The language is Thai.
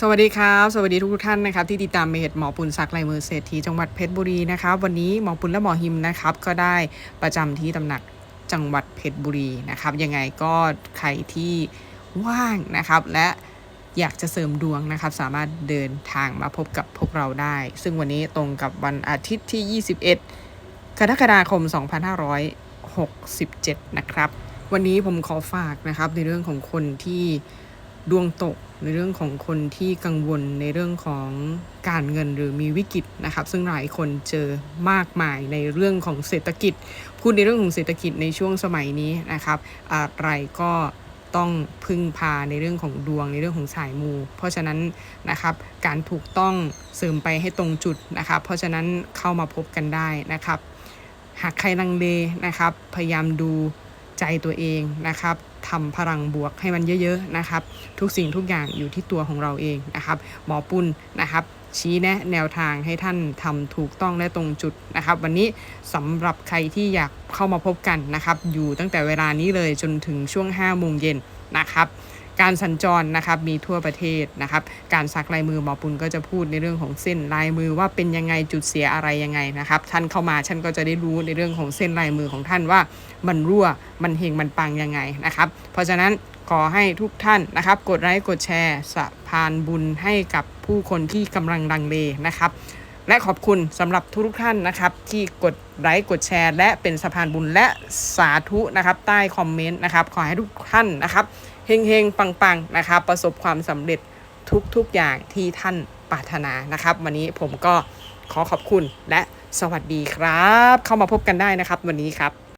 สวัสดีครับ สวัสดีทุกท่านนะครับที่ติดตามเพจหมอปุณศักดิ์ลายมือเศรษฐีจังหวัดเพชรบุรีนะครับวันนี้หมอปุณและหมอหิมนะครับก็ได้ประจำที่ตำหนักจังหวัดเพชรบุรีนะครับยังไงก็ใครที่ว่างนะครับและอยากจะเสริมดวงนะครับสามารถเดินทางมาพบกับพวกเราได้ ซึ่งวันนี้ตรงกับวันอาทิตย์ที่ 21 กรกฎาคม 2567 นะครับ วันนี้ผมขอฝากนะครับในเรื่องของคนที่ ดวงตกในเรื่องของคนที่กังวลในเรื่องของการเงินหรือมีวิกฤตนะครับ ซึ่งหลายคนเจอมากมายในเรื่องของเศรษฐกิจ พูดในเรื่องของเศรษฐกิจในช่วงสมัยนี้นะครับ อะไรก็ต้องพึ่งพาในเรื่องของดวงในเรื่องของสายมู เพราะฉะนั้นนะครับการถูกต้องเสริมไปให้ตรงจุดนะครับ เพราะฉะนั้นเข้ามาพบกันได้นะครับ หากใครลังเลนะครับ พยายามดู ใจตัวเองนะครับทำพลังบวกให้มันเยอะๆนะครับ ทุกสิ่งทุกอย่างอยู่ที่ตัวของเราเองนะครับ หมอปุ้นนะครับชี้แนะแนวทางให้ท่านทำถูกต้องและตรงจุดนะครับ วันนี้สำหรับใครที่อยากเข้ามาพบกันนะครับ อยู่ตั้งแต่เวลานี้เลยจนถึงช่วง5โมงเย็นนะครับ การสัญจรนะครับมีทั่วประเทศนะครับ การสักลายมือหมอปุณก็จะพูดในเรื่องของเส้นลายมือว่าเป็นยังไงจุดเสียอะไรยังไงนะครับ ท่านเข้ามาท่านก็จะได้รู้ในเรื่องของเส้นลายมือของท่านว่ามันรั่วมันเฮงมันปังยังไงนะครับ เพราะฉะนั้นขอให้ทุกท่านนะครับ กดไลค์กดแชร์สะพานบุญให้กับผู้คนที่กำลังดังเลนะครับ และขอบคุณสำหรับทุกท่านนะครับ ที่กดไลค์กดแชร์ และเป็นสะพานบุญและสาธุนะครับ ใต้คอมเมนต์นะครับ ขอให้ทุกท่านนะครับเฮงเฮงๆ ปังๆนะครับ ประสบความสำเร็จทุกๆอย่างที่ท่านปรารถนานะครับ วันนี้ผมก็ขอขอบคุณและสวัสดีครับ เข้ามาพบกันได้นะครับ วันนี้ครับ